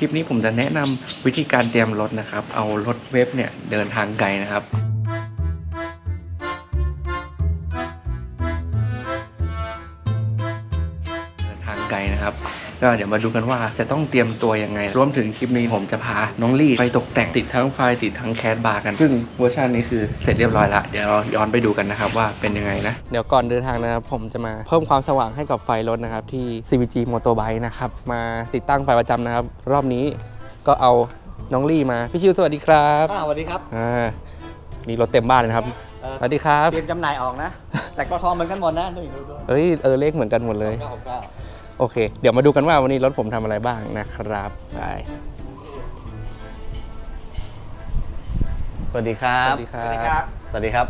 คลิปนี้ผมจะแนะนำวิธีการเตรียมรถนะครับ เอารถเว็บเนี่ยเดินทางไกลนะครับ เดินทางไกลนะครับ ก็เดี๋ยวมาดูกันว่าจะต้องเตรียมตัวยังไง รวมถึงคลิปนี้ผมจะพาน้องลี่ไปตกแต่งติดทั้งไฟติดทั้งแคสบาร์กัน ซึ่งเวอร์ชันนี้คือเสร็จเรียบร้อยละ เดี๋ยวเราย้อนไปดูกันนะครับว่าเป็นยังไงนะ เดี๋ยวก่อนเดินทางนะครับผมจะมาเพิ่มความสว่างให้กับไฟรถนะครับที่ CVG Motorbike นะครับมาติดตั้งไฟประจำนะครับ รอบนี้ก็เอาน้องลี่มาพี่ชิวสวัสดีครับอ่าสวัสดีครับอ่ามีรถเต็มบ้านเลยนะครับเอ่อสวัสดีครับ เตรียมจำหน่ายออกนะ แต่ก็ทองเหมือนกันหมดนะดูดูดูเอ้ยเออเลขเหมือนกันหมดเลย เก้าหกเก้า โอเค เดี๋ยวมาดูกันว่าวันนี้รถผมทำอะไรบ้างนะครับไปสวัสดีครัสบ วัสดีคสรัวัสดีครับ บสวัสดีครับ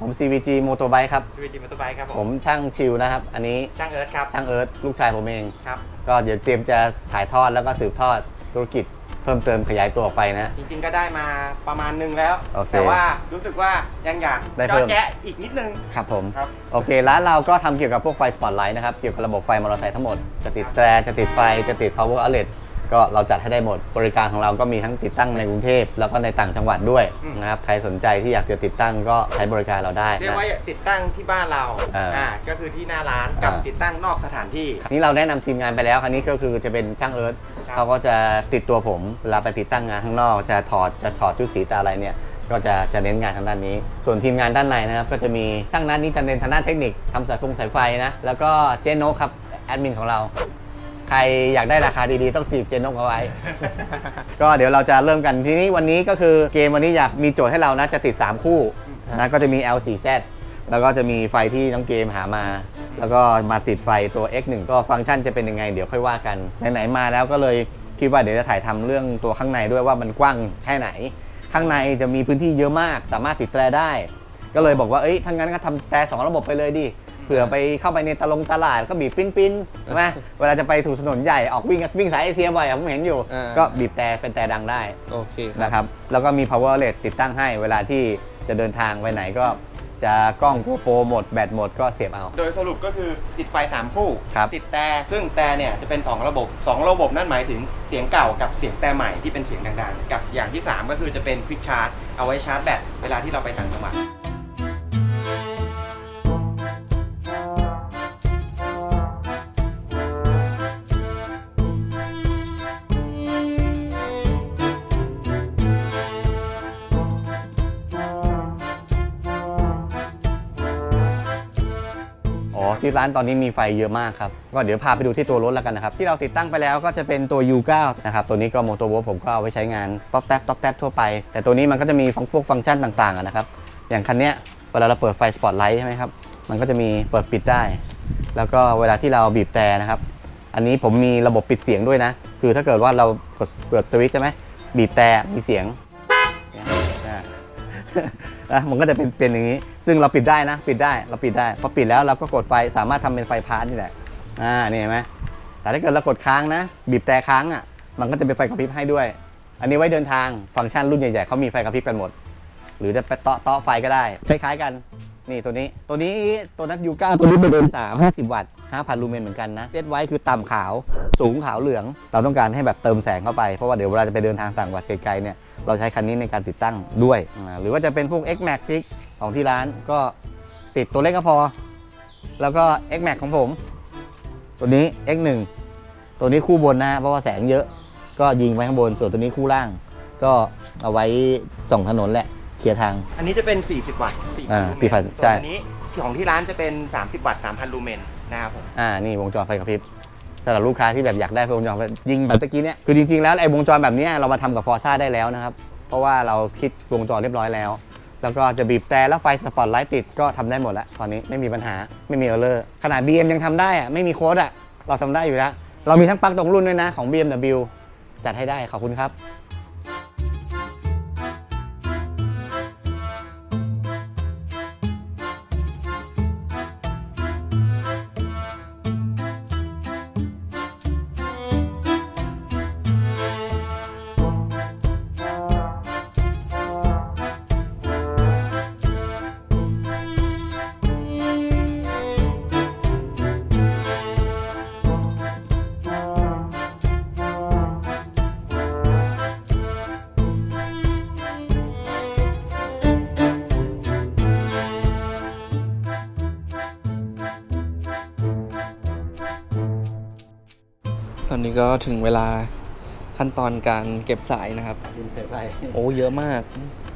ผม CVG Motorbike ครับ ชีวิตจิมมอเตอร์ไบค์ครับผผมมช่างชิวนะครับ อันนี้ช่างเอิร์ธครับช่างเอิร์ธลูกชายผมเอง ครับ ก็เดี๋ยวเตรียมจะถ่ายทอดแล้วก็สืบทอดธุรกิจ เพิ่มเติมขยายตัวออกไปนะ จริงๆ ก็ได้มาประมาณนึงแล้ว โอเคแต่ว่ารู้สึกว่ายังอยากได้เพิ่มจาะแจ๊ะอีกนิดนึง ครับผม ครับ โอเค ร้านเราก็ทำเกี่ยวกับพวกไฟสปอตไลท์นะครับ เกี่ยวกับระบบไฟมอเตอร์ไซค์ทั้งหมด จะติดแตรจะติดไฟ จะติด power outlet ก็เราจัดให้ได้หมดบริการของเราก็มีทั้งติดตั้งในกรุงเทพแล้วก็ในต่างจังหวัดด้วยนะครับใครสนใจที่อยากจะติดตั้งก็ใช้บริการเราได้เรียกนะ ว่าติดตั้งที่บ้านเราอ่าอ่าก็คือที่หน้าร้านกับอ่าติดตั้งนอกสถานที่ นี่เราแนะนำทีมงานไปแล้ว ครั้นี้ก็คือจะเป็นช่างเอิร์ธครับ เขาก็จะติดตัวผมเวลาไปติดตั้งงานข้างนอก จะถอดจะถอดชุดสีตาอะไรเนี่ย ก็จะจะเน้นงานทางด้านนี้ ส่วนทีมงานด้านในนะครับ ก็จะมีช่างนัดนี่จะเน้นทางด้านเทคนิคทำสายฟงสายไฟนะ แล้วก็เจนโนกครับแอดมินของเรา ใครอยากได้ราคาดีๆ ต้องจีบเจนนกเอาไว้ ก็เดี๋ยวเราจะเริ่มกันทีนี้วันนี้ก็คือเกมวันนี้อยากมีโจทย์ให้เรานะจะติด 3 คู่นะก็จะมี L4Z แล้วก็จะมีไฟที่น้องเกมหามา แล้วก็มาติดไฟตัว X1 ก็ฟังก์ชันจะเป็นยังไง เดี๋ยวค่อยว่ากันไหนๆมาแล้วก็เลยคิดว่าเดี๋ยวจะถ่ายทำเรื่องตัวข้างในด้วยว่ามันกว้างแค่ไหน ข้างในจะมีพื้นที่เยอะมาก สามารถติดแตรได้ ก็เลยบอกว่าเอ้ยถ้างั้นก็ทำแตรสองระบบไปเลยดิ ผื่อไปเข้าไปในตลงตลาดก็บีบปิ้นปิ้นๆใช่ไหมเวลาจะไปถูกถนนใหญ่ออกวิ่งวิ่งสายเอเชียบ่อยอะผมเห็นอยู่ อ่า ก็บีบแต่เป็นแต่ดังได้โอเคครับนะครับแล้วก็มี power outlet ติดตั้งให้เวลาที่จะเดินทางไปไหนก็จะกล้อง GoPro หมดแบตหมดก็เสียบเอา โดยสรุปก็คือติดไฟ 3 คู่ ครับ ติดแต่ซึ่งแต่เนี่ยจะเป็น 2 ระบบ 2 ระบบนั่นหมายถึงเสียงเก่ากับเสียงแต่ใหม่ที่เป็นเสียงดังๆ กับอย่างที่ 3 ก็คือจะเป็นควิกชาร์จเอาไว้ชาร์จแบตเวลาที่เราไปต่างจังหวัด ที่ร้านตอนนี้มีไฟเยอะมากครับ ก็เดี๋ยวพาไปดูที่ตัวรถแล้วกันนะครับ ที่เราติดตั้งไปแล้วก็จะเป็นตัว U9 นะครับ ตัวนี้ก็โมโตโวผมก็เอาไว้ใช้งานต๊อกแท็บต๊อกแท็บทั่วไป แต่ตัวนี้มันก็จะมีฟังพวกฟังก์ชันต่างๆนะครับ อย่างคันเนี้ยเวลาเราเปิดไฟสปอตไลท์ใช่ไหมครับ มันก็จะมีเปิดปิดได้ แล้วก็เวลาที่เราบีบแต่นะครับ อันนี้ผมมีระบบปิดเสียงด้วยนะ คือถ้าเกิดว่าเรากดเปิดสวิตช์ใช่ไหมบีบแต่มีเสียง นะมันก็จะเป็นเป็นอย่างนี้ ซึ่งเราปิดได้นะ ปิดได้เราปิดได้พอปิดแล้วเราก็กดไฟสามารถทำเป็นไฟพาร์ทนี่แหละอ่านี่เห็นไหมแต่ถ้าเกิดเรากดค้างนะ บีบแต่ค้างอะมันก็จะเป็นไฟกระพริบให้ด้วย อันนี้ไว้เดินทางฟังก์ชันรุ่นใหญ่ๆเขามีไฟกระพริบกันหมด หรือจะไปเตาะเตาะไฟก็ได้คล้ายๆกัน นี่ตัวนี้ตัวนี้ตัวนั้นยูก้าตัวนี้เป็นสามห้าสิบวัตต์ ห้าพันลูเมนเหมือนกันนะเซตไว้คือต่ำขาว สูงขาวเหลือง เราต้องการให้แบบเติมแสงเข้าไป เพราะว่าเดี๋ยวเวลาจะไปเดินทางต่างจังหวัดไกลๆเนี่ย เราใช้คันนี้ในการติดตั้งด้วยอ่าหรือว่าจะเป็นพวก X Max ฟิกของที่ร้านก็ติดตัวเล็กก็พอ แล้วก็ X Max ของผม ตัวนี้ X1 ตัวนี้คู่บนนะเพราะว่าแสงเยอะ ก็ยิงไปข้างบน ส่วนตัวนี้คู่ล่าง ก็เอาไว้ส่องถนนแหละเคลียร์ทาง อันนี้จะเป็น 40 วัตต์4,000อ่าลูเมน4,000ส่ใช่วนอันนี้ของที่ร้านจะเป็น 30 วัตต์3,000 ลูเมน นะครับผมอ่านี่วงจรไฟกระพริบสำหรับลูกค้าที่แบบอยากได้ไฟวงจรยิงแบบตะกี้เนี่ยคือจริงๆแล้วไอ้วงจรแบบนี้เรามาทำกับฟอร์ซ่าได้แล้วนะครับ เพราะว่าเราคิดวงจรเรียบร้อยแล้ว แล้วก็จะบีบแต่แล้วไฟสปอตไลท์ติดก็ทำได้หมดแล้วตอนนี้ไม่มีปัญหาไม่มีเออร์เลอร์ขนาด BM ยังทำได้อะไม่มีโค้ดอะเราทำได้อยู่แล้วเรามีทั้งปลั๊กตรงรุ่นด้วยนะของ BMW จัดให้ได้ขอบคุณครับ ก็ถึงเวลาขั้นตอนการเก็บสายนะครับ ดินเสร็จไปโอ้เยอะมาก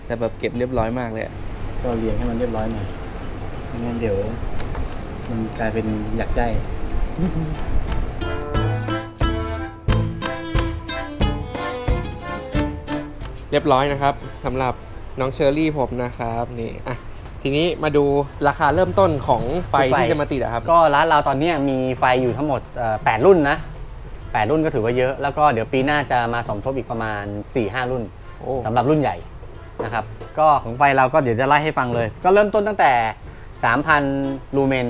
แต่แบบเก็บเรียบร้อยมากเลยอะก็เรียงให้มันเรียบร้อยหน่อยไม่งั้นเดี๋ยว มันกลายเป็นหยักใจ เรียบร้อยนะครับสำหรับน้องเชอรี่ผมนะครับนี่อะทีนี้มาดูราคาเริ่มต้นของไฟไฟ ที่จะมาติดอะครับ ก็ร้านเราตอนเนี้ยมีไฟอยู่ทั้งหมดเอ่อ8รุ่นนะ 8 รุ่นก็ถือว่าเยอะ แล้วก็เดี๋ยวปีหน้าจะมาสมทบอีกประมาณ 4-5 รุ่นโอ้ สำหรับรุ่นใหญ่นะครับ ก็ของไฟเราก็เดี๋ยวจะไล่ให้ฟังเลย ก็เริ่มต้นตั้งแต่ 3,000 ลูเมน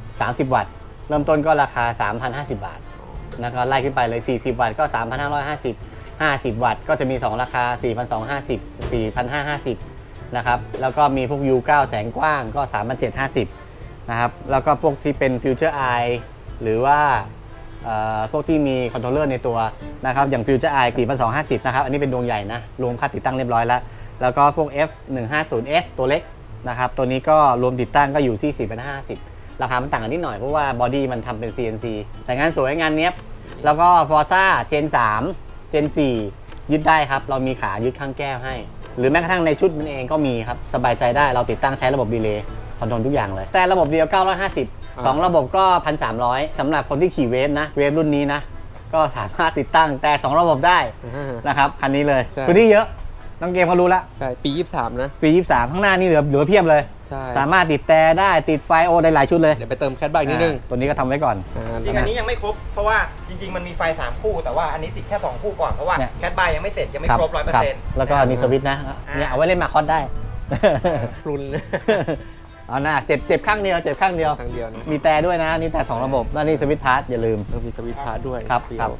30 วัตต์ เริ่มต้นก็ราคา 3,050 บาท นะครับไล่ขึ้นไปเลย 40 วัตต์ก็ 3,550 50 วัตต์ก็จะมี 2 ราคา 4,250 4,550 นะครับ แล้วก็มีพวก U9 แสงกว้างก็ 3,750 นะครับ แล้วก็พวกที่เป็น Future Eye หรือว่าเอ่อ พวกที่มีคอนโทรลเลอร์ในตัวนะครับอย่าง Future Eye 4,250 นะครับ อันนี้เป็นดวงใหญ่นะ รวมค่าติดตั้งเรียบร้อยแล้ว แล้วก็พวก F150S ตัวเล็กนะครับ ตัวนี้ก็รวมติดตั้งก็อยู่ที่ 4,550 ราคามันต่างกันนิดหน่อย เพราะว่าบอดี้มันทำเป็น CNC แต่งานสวยงานเนี้ยแล้วก็ Forza Gen 3 Gen 4 ยึดได้ครับ เรามีขายึดข้างแก้วให้ หรือแม้กระทั่งในชุดมันเองก็มีครับ สบายใจได้ เราติดตั้งใช้ระบบดีเลย์คอนโทรลทุกอย่างเลย แต่ระบบเดียว 950 2ระบบก็ 1,300สำหรับคนที่ขี่เวฟนะเวฟรุ่นนี้นะ ก็สามารถติดตั้งแต่ 2 ระบบได้อ่านะครับคันนี้เลยใช่พื้นที่เยอะน้องเกมเขารู้แล้วใช่ ปี 23 นะ ปี 23 ข้างหน้านี่เหลือเหลือเพียบเลยใช่สามารถติดแต่ได้ติดไฟโอได้หลายชุดเลย เดี๋ยวไปเติมแคทบายนิดนึงอ่าตัวนี้ก็ทำไว้ก่อนอ่าจริงอันนี้ยังไม่ครบ เพราะว่าจริง ๆ มันมีไฟ 3 คู่ แต่ว่าอันนี้ติดแค่ 2 คู่ก่อน เพราะว่าเนี่ยแคทบายยังไม่เสร็จ ยังไม่ครบร้อยเปอร์เซ็นต์แล้วก็นี่สวิตช์นะเนี่ยเอาไว้เล่นมาคอสได้พรุน เอาหน้าเจ็บเจ็บข้างเดียวเจ็บข้างเดียวครั้งเดียวนะมีแต่ด้วยนะนี่แต่สองระบบแล้วนี่สวิตช์พาร์ทอย่าลืม เออมีสวิตช์พาร์ทด้วยครับเดียวครับ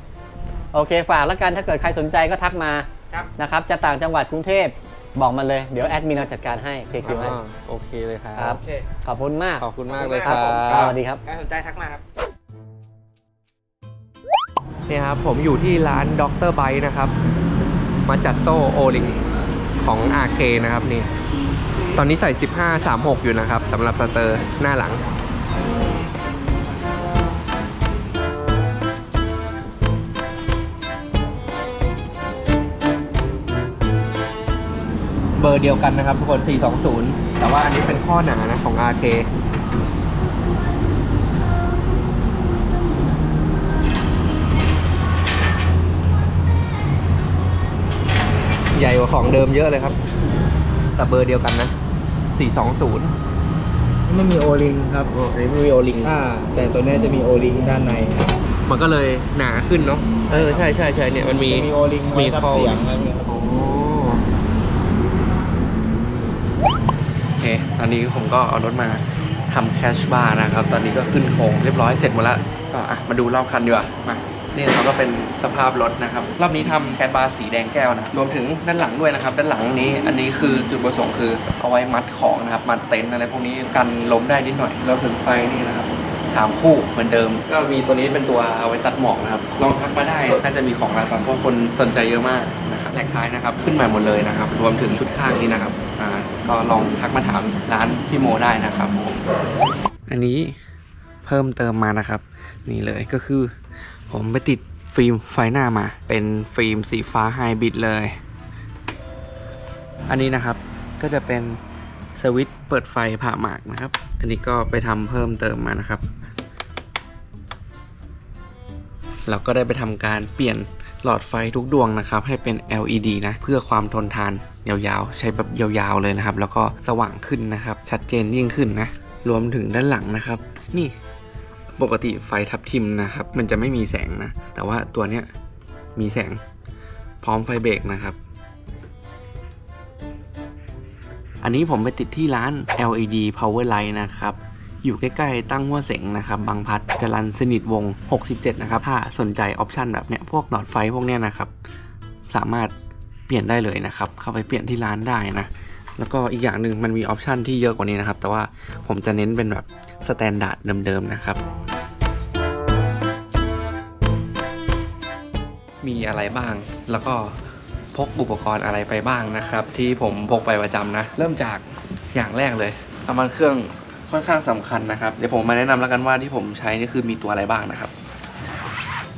โอเคฝากแล้วกันถ้าเกิดใครสนใจก็ทักมาครับ นะครับจะต่างจังหวัดกรุงเทพบอกมาเลยเดี๋ยวแอดมินเราจัดการให้เคคิวให้ อ่าโอเคเลยครัครับ บ โอเค ขอบคุณมากขอบคุณมากเลยคครัรับบผมสวัสดีครับ ใครสนใจทักมาครับ เนี่ยครับผมอยู่ที่ร้านด็อกเตอร์ไบนะครับ มาจัดโซ่โอลิงของ RK นะครับนี่ ตอนนี้ใส่ 15 36 อยู่นะครับสำหรับสเตอร์หน้าหลัง เบอร์เดียวกันนะครับทุกคน 420 แต่ว่าอันนี้เป็นข้อหนานะของ RK ใหญ่กว่าของเดิมเยอะเลยครับ แต่เบอร์เดียวกันนะ 420 ไม่มีโอลิงครับโอ้อันนี้มีโอลิง อ่าแต่ตัวเนี้ยจะมีโอลิงด้านใน มันก็เลยหนาขึ้นเนาะ เออ ใช่ใช่ใช่เนี่ยมันมี จะมีโอลิงไว้รับข้อ เสียงอะไรพวกนี้ครับ โอ้โอเค ตอนนี้ผมก็เอารถมาทำแคชบาร์นะครับ ตอนนี้ก็ขึ้นโค้งเรียบร้อยเสร็จหมดแล้วก็อะมาดูรอบคันดีกว่า มา นี่นะครับก็เป็นสภาพรถนะครับ รอบนี้ทำแคชบาร์สีแดงแก้วนะรวมถึงด้านหลังด้วยนะครับ ด้านหลังนี้อันนี้คือจุดประสงค์คือเอาไว้มัดของนะครับมัดเต็นท์อะไรพวกนี้กันล้มได้นิดหน่อยรวมถึงไฟนี่นะครับสามคู่เหมือนเดิม ก็มีตัวนี้เป็นตัวเอาไว้ตัดหมอกนะครับลองทักมาได้น่าจะมีของรางวัลเพราะคนสนใจเยอะมากนะครับแหลกท้ายนะครับขึ้นใหม่หมดเลยนะครับ รวมถึงชุดข้างนี้นะครับอ่าก็ลองทักมาถามร้านพี่โมได้นะครับอันนี้เพิ่มเติมมานะครับ นี่เลยก็คือ ผมไปติดฟิล์มไฟหน้ามา เป็นฟิล์มสีฟ้าไฮบริดเลย อันนี้นะครับก็จะเป็นสวิตช์เปิดไฟผ่าหมากนะครับ อันนี้ก็ไปทำเพิ่มเติมมานะครับ เราก็ได้ไปทำการเปลี่ยนหลอดไฟทุกดวงนะครับ ให้เป็น LED นะเพื่อความทนทานยาวๆ ใช้แบบยาวๆเลยนะครับ แล้วก็สว่างขึ้นนะครับ ชัดเจนยิ่งขึ้นนะ รวมถึงด้านหลังนะครับ นี่ ปกติไฟทับทิมนะครับ มันจะไม่มีแสงนะ แต่ว่าตัวเนี้ยมีแสงพร้อมไฟเบรกนะครับ อันนี้ผมไปติดที่ร้าน LED Power Light นะครับ อยู่ใกล้ๆตั้งหัวเสงนะครับ บางพัดจรันสนิทวง 67 นะครับ ถ้าสนใจออปชันแบบเนี้ยพวกหลอดไฟพวกเนี้ยนะครับ สามารถเปลี่ยนได้เลยนะครับ เข้าไปเปลี่ยนที่ร้านได้นะแล้วก็อีกอย่างหนึ่งมันมีออปชันที่เยอะกว่านี้นะครับ แต่ว่าผมจะเน้นเป็นแบบสแตนดาร์ดเดิมๆนะครับ มีอะไรบ้าง แล้วก็พกอุปกรณ์อะไรไปบ้างนะครับ ที่ผมพกไปประจำนะ เริ่มจากอย่างแรกเลยน้ำมันเครื่องค่อนข้างสำคัญนะครับ เดี๋ยวผมมาแนะนำแล้วกันว่าที่ผมใช้นี่คือมีตัวอะไรบ้างนะครับ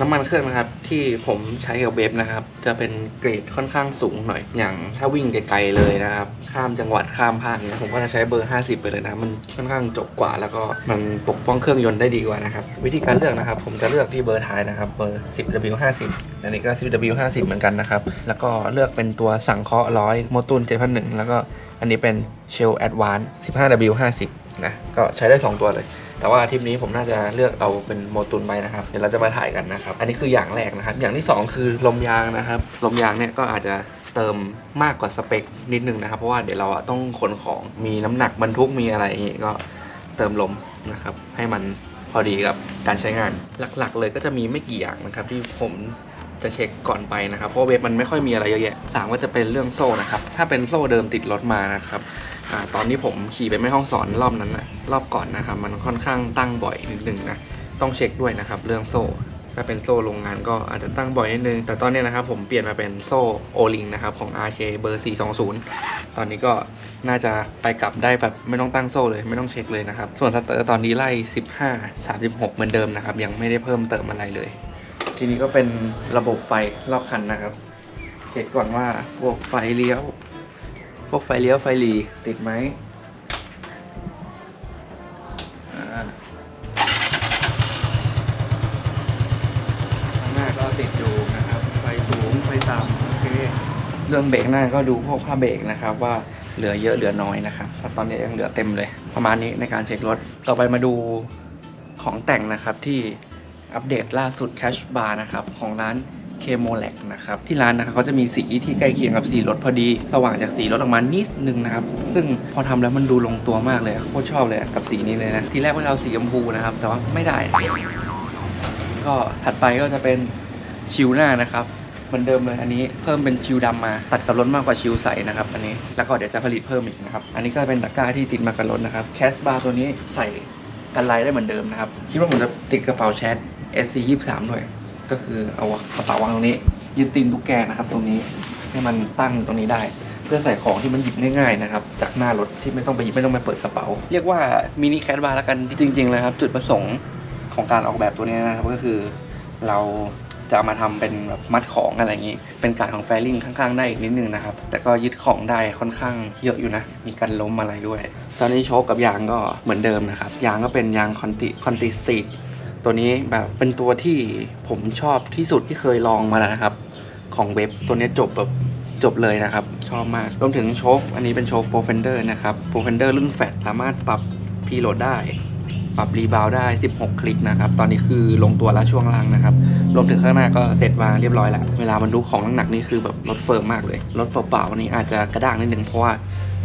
น้ำมันเครื่องนะครับที่ผมใช้กับเวฟนะครับ จะเป็นเกรดค่อนข้างสูงหน่อย อย่างถ้าวิ่งไกลๆเลยนะครับ ข้ามจังหวัดข้ามภาคเนี่ยผมก็จะใช้เบอร์ 50 ไปเลยนะมันค่อนข้างจบกว่า แล้วก็มันปกป้องเครื่องยนต์ได้ดีกว่านะครับ วิธีการเลือกนะครับ ผมจะเลือกที่เบอร์ท้ายนะครับเบอร์ 10W50 อันนี้ก็ 10W50 เหมือนกันนะครับ แล้วก็เลือกเป็นตัวสังเคราะห์ร้อยโมตุน7,001 แล้วก็อันนี้เป็น Shell Advance 15W50 นะก็ใช้ได้ 2 ตัวเลย แต่ว่าทริปนี้ผมน่าจะเลือกเอาเป็นโมตุนไปนะครับ เดี๋ยวเราจะมาถ่ายกันนะครับ อันนี้คืออย่างแรกนะครับ อย่างที่ 2 คือลมยางนะครับ ลมยางเนี่ยก็อาจจะเติมมากกว่าสเปคนิดนึงนะครับ เพราะว่าเดี๋ยวเราอะต้องขนของ มีน้ำหนักบรรทุก มีอะไรอย่างงี้ก็เติมลมนะครับ ให้มันพอดีกับการใช้งาน หลักๆ เลยก็จะมีไม่กี่อย่างนะครับที่ผม จะเช็คก่อนไปนะครับ เพราะเว็บมันไม่ค่อยมีอะไรเยอะแยะสามก็จะเป็นเรื่องโซ่นะครับ ถ้าเป็นโซ่เดิมติดรถมานะครับอตอนที่ผมขี่ไปแม่ห้องสอนรอบนั้นนะรอบก่อนนะครับ มันค่อนข้างตั้งบ่อยนิดนึงนะต้องเช็คด้วยนะครับ เรื่องโซ่ถ้าเป็นโซ่โรงงานก็อาจจะตั้งบ่อยนิดนึง แต่ตอนนี้นะครับผมเปลี่ยนมาเป็นโซ่โอลิงนะครับของ RK เบอร์ 420 ตอนนี้ก็น่าจะไปกลับได้แบบไม่ต้องตั้งโซ่เลยไม่ต้องเช็คเลยนะครับ ส่วนสเตอร์ตอนนี้ไล่ 15 36 เหมือนเดิมนะครับ ยังไม่ได้เพิ่มเติมอะไรเลย ทีนี้ก็เป็นระบบไฟรอบคันนะครับ เช็คก่อนว่าพวกไฟเลี้ยว พวกไฟเลี้ยวไฟหลีติดไหมข้างหน้าก็ติดอยู่นะครับ ไฟสูงไฟต่ำโอเคเรื่องเบรกหน้าก็ดูพวกผ้าเบรกนะครับว่าเหลือเยอะเหลือน้อยนะครับตอนนี้ยังเหลือเต็มเลย ประมาณนี้ในการเช็ครถ ต่อไปมาดูของแต่งนะครับที่ อัปเดตล่าสุด Cash Bar นะครับของร้านเคโมแลกนะครับที่ร้านนะครับเขาจะมีสีที่ใกล้เคียงกับสีรถพอดี สว่างจากสีรถออกมานิดนึงนะครับ ซึ่งพอทำแล้วมันดูลงตัวมากเลยโคตรชอบเลยกับสีนี้เลยนะ ทีแรกว่าจะเอาสีชมพูนะครับ แต่ว่าไม่ได้ ก็ถัดไปก็จะเป็นชิวหน้านะครับเหมือนเดิมเลยอันนี้เพิ่มเป็นชิวดำมาตัดกับรถมากกว่าชิวใสนะครับอันนี้แล้วก็เดี๋ยวจะผลิตเพิ่มอีกนะครับอันนี้ก็เป็นตะกร้าที่ติดมากับรถนะครับแคสบาร์ตัวนี้ใส่กันไลได้เหมือนเดิมนะครับคิดว่าผมจะติดกระเป๋าแชท SC 23ด้วย ก็คือเอากระเป๋าวางตรงนี้ ยึดตีนตุ๊กแกนะครับ ตรงนี้ให้มันตั้งตรงนี้ได้ เพื่อใส่ของที่มันหยิบง่ายๆนะครับ จากหน้ารถที่ไม่ต้องไปหยิบไม่ต้องไปเปิดกระเป๋า เรียกว่ามินิแคทบาร์แล้วกันจริงๆเลยครับ จุดประสงค์ของการออกแบบตัวนี้นะครับ ก็คือเราจะเอามาทำเป็นแบบมัดของอะไรอย่างนี้ เป็นการของแฟลิงข้างๆ ได้อีกนิดนึงนะครับ แต่ก็ยึดของได้ค่อนข้างเยอะอยู่นะ มีการล้มอะไรด้วย ตอนนี้โชคกับยางก็เหมือนเดิมนะครับ ยางก็เป็นยางคอนติคอนติสตีด ตัวนี้แบบเป็นตัวที่ผมชอบที่สุดที่เคยลองมาแล้วนะครับ ของเว็บตัวนี้จบแบบจบเลยนะครับ ชอบมากรวมถึงโชคอันนี้เป็นโชคโปรเฟนเดอร์นะครับโปรเฟนเดอร์รุ่นแฟตสามารถปรับพีโหลดได้ ปรับรีบาวได้ 16 คลิกนะครับ ตอนนี้คือลงตัวแล้วช่วงล่างนะครับ รวมถึงข้างหน้าก็เสร็จวางเรียบร้อยแล้ว เวลามันดูของหนักๆนี่คือแบบรถเฟิร์มมากเลย รถเปล่าๆนี่อาจจะกระด้างนิดนึงเพราะว่า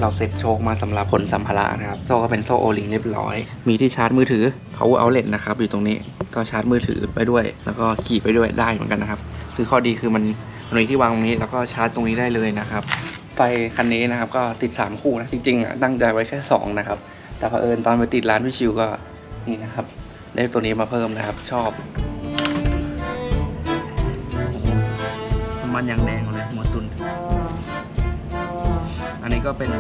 เราเซ็ตโชคมาสำหรับขนสัมภาระนะครับ โซ่ก็เป็นโซ่โอลิงเรียบร้อย มีที่ชาร์จมือถือ power outlet นะครับ อยู่ตรงนี้ก็ชาร์จมือถือไปด้วย แล้วก็ขี่ไปด้วยได้เหมือนกันนะครับ คือข้อดีคือมันมันมีที่วางตรงนี้แล้วก็ชาร์จตรงนี้ได้เลยนะครับ ไฟคันนี้นะครับก็ติด 3 คู่นะ จริงๆอะตั้งใจไว้แค่ 2 นะครับ แต่เผอิญตอนไปติดร้านพี่ชิวก็นี่นะครับ ได้ตัวนี้มาเพิ่มนะครับ ชอบ มันยางแดง ก็เป็น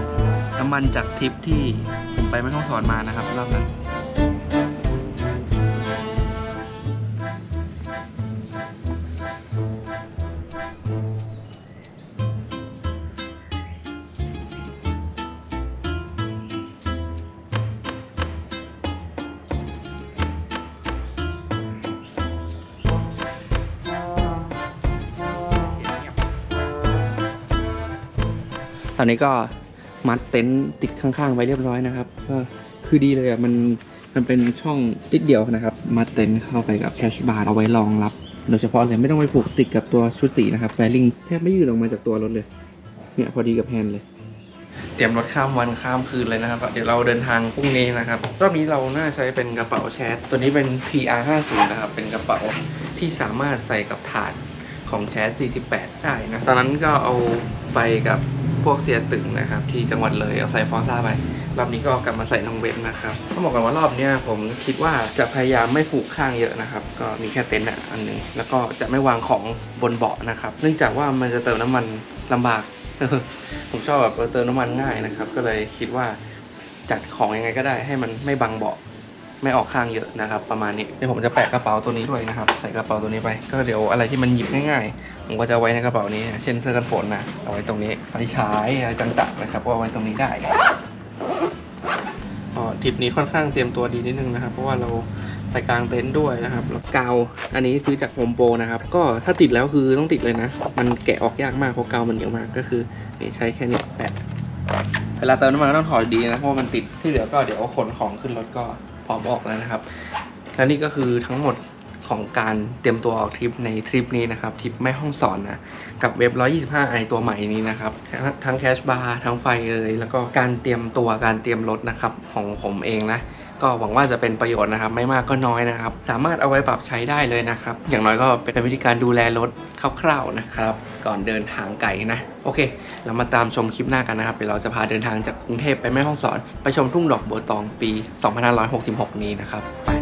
น้ำมันจากทริปที่ผมไปแม่ฮ่องสอนมานะครับรอบนั้น ตอนนี้ก็มัดเต็นท์ติดข้างๆไว้เรียบร้อยนะครับก็คือดีเลยอะมันมันเป็นช่องนิดเดียวนะครับ มัดเต็นท์เข้าไปกับแคชบาร์เอาไว้รองรับ โดยเฉพาะเลยไม่ต้องไปผูกติดกับตัวชุดสีนะครับแฟลิงแทบไม่ยืดออกมาจากตัวรถเลย เนี่ยพอดีกับแฮนด์เลย เตรียมรถข้ามวันข้ามคืนเลยนะครับ เดี๋ยวเราเดินทางพรุ่งนี้นะครับรอบนี้เราน่าใช้เป็นกระเป๋าแชทตัวนี้เป็น TR50 นะครับเป็นกระเป๋าที่สามารถใส่กับถาดของแชท48 ได้นะตอนนั้นก็เอาไปกับ พวกเสียตึงนะครับ ที่จังหวัดเลยเอาใส่ฟอร์ซ่าไป รอบนี้ก็กลับมาใส่ทางเว็บนะครับต้องบอกกันว่ารอบนี้ผมคิดว่าจะพยายามไม่ผูกข้างเยอะนะครับ ก็มีแค่เต็นท์อะอันหนึง แล้วก็จะไม่วางของบนเบาะนะครับ เนื่องจากว่ามันจะเติมน้ำมันลำบากผมชอบแบบเติมน้ำมันง่ายนะครับ ก็เลยคิดว่าจัดของยังไงก็ได้ให้มันไม่บังเบาะ ไม่ออกข้างเยอะนะครับ ประมาณนี้เดี๋ยวผมจะแปะกระเป๋าตัวนี้ด้วยนะครับ ใส่กระเป๋าตัวนี้ไป ก็เดี๋ยวอะไรที่มันหยิบง่ายๆ ผมก็จะไว้ในกระเป๋านี้ เช่นเสื้อกันฝนนะ เอาไว้ตรงนี้ ไฟฉายอะไรต่างๆนะครับ ก็เอาไว้ตรงนี้ได้ก็ทริปนี้ค่อนข้างเตรียมตัวดีนิดนึงนะครับ เพราะว่าเราไปกลางเต็นท์ด้วยนะครับแล้วกาวอันนี้ซื้อจากโฮมโปรนะครับ ก็ถ้าติดแล้วคือต้องติดเลยนะ มันแกะออกยากมากเพราะกาวมันเหนียวมาก ก็คือนี่ใช้แค่นี้แปะ เวลาเติมน้ำมันก็ต้องถอดดีนะ เพราะมันติดที่เหลือก็เดี๋ยวขนของขึ้นรถก็ อมออกแล้วนะครับและนี่ก็คือทั้งหมดของการเตรียมตัวออกทริปในทริปนี้นะครับทริปแม่ห้องสอนนะกับเว็บ 125i ตัวใหม่นี้นะครับทั้งแคชบาร์ทั้งไฟเลยแล้วก็การเตรียมตัวการเตรียมรถนะครับของผมเองนะ ก็หวังว่าจะเป็นประโยชน์นะครับ ไม่มากก็น้อยนะครับ สามารถเอาไว้ปรับใช้ได้เลยนะครับ อย่างน้อยก็เป็นวิธีการดูแลรถคร่าวๆนะครับ ก่อนเดินทางไกลนะ โอเค เรามาตามชมคลิปหน้ากันนะครับเดี๋ยวเราจะพาเดินทางจากกรุงเทพไปแม่ฮ่องสอน ไปชมทุ่งดอกบัวตองปี 2566 นี้นะครับไป